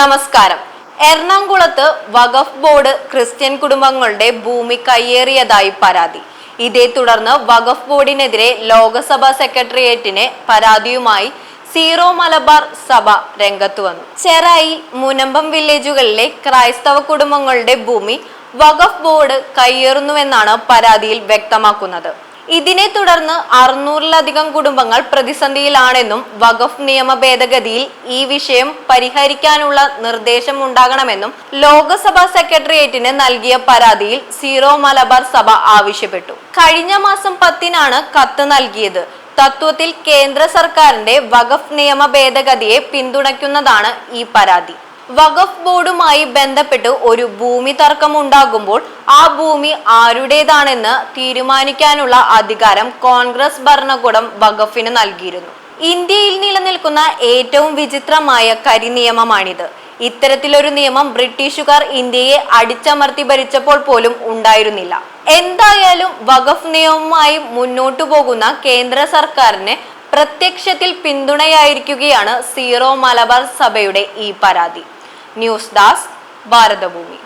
നമസ്കാരം. എറണാകുളത്ത് വഖഫ് board Christian കുടുംബങ്ങളുടെ ഭൂമി കയ്യേറിയതായി പരാതി. ഇതേ തുടർന്ന് വഖഫ് ബോർഡിനെതിരെ ലോക്സഭാ സെക്രട്ടേറിയറ്റിന് പരാതിയുമായി സീറോ മലബാർ സഭ രംഗത്ത് വന്നു. ചെറായി മുനമ്പം വില്ലേജുകളിലെ ക്രൈസ്തവ കുടുംബങ്ങളുടെ ഭൂമി വഖഫ് ബോർഡ് കയ്യേറുന്നുവെന്നാണ് പരാതിയിൽ വ്യക്തമാക്കുന്നത്. ഇതിനെ തുടർന്ന് അറുന്നൂറിലധികം കുടുംബങ്ങൾ പ്രതിസന്ധിയിലാണെന്നും വഖഫ് നിയമ ഭേദഗതിയിൽ ഈ വിഷയം പരിഹരിക്കാനുള്ള നിർദ്ദേശം ഉണ്ടാകണമെന്നും ലോക്സഭാ സെക്രട്ടേറിയറ്റിന് നൽകിയ പരാതിയിൽ സീറോ മലബാർ സഭ ആവശ്യപ്പെട്ടു. കഴിഞ്ഞ മാസം പത്തിനാണ് കത്ത് നൽകിയത്. തത്വത്തിൽ കേന്ദ്ര സർക്കാരിന്റെ വഖഫ് നിയമ ഭേദഗതിയെ പിന്തുണയ്ക്കുന്നതാണ് ഈ പരാതി. വഖഫ് ബോർഡുമായി ബന്ധപ്പെട്ട് ഒരു ഭൂമി തർക്കം ഉണ്ടാകുമ്പോൾ ആ ഭൂമി ആരുടേതാണെന്ന് തീരുമാനിക്കാനുള്ള അധികാരം കോൺഗ്രസ് ഭരണകൂടം വഖഫിന് നൽകിയിരുന്നു. ഇന്ത്യയിൽ നിലനിൽക്കുന്ന ഏറ്റവും വിചിത്രമായ കരിനിയമമാണിത്. ഇത്തരത്തിലൊരു നിയമം ബ്രിട്ടീഷുകാർ ഇന്ത്യയെ അടിച്ചമർത്തി ഭരിച്ചപ്പോൾ പോലും ഉണ്ടായിരുന്നില്ല. എന്തായാലും വഖഫ് നിയമവുമായി മുന്നോട്ടു പോകുന്ന കേന്ദ്ര സർക്കാരിന് പ്രത്യക്ഷത്തിൽ പിന്തുണയായിരിക്കുകയാണ് സീറോ മലബാർ സഭയുടെ ഈ പരാതി. News desk Bharathabhoomi.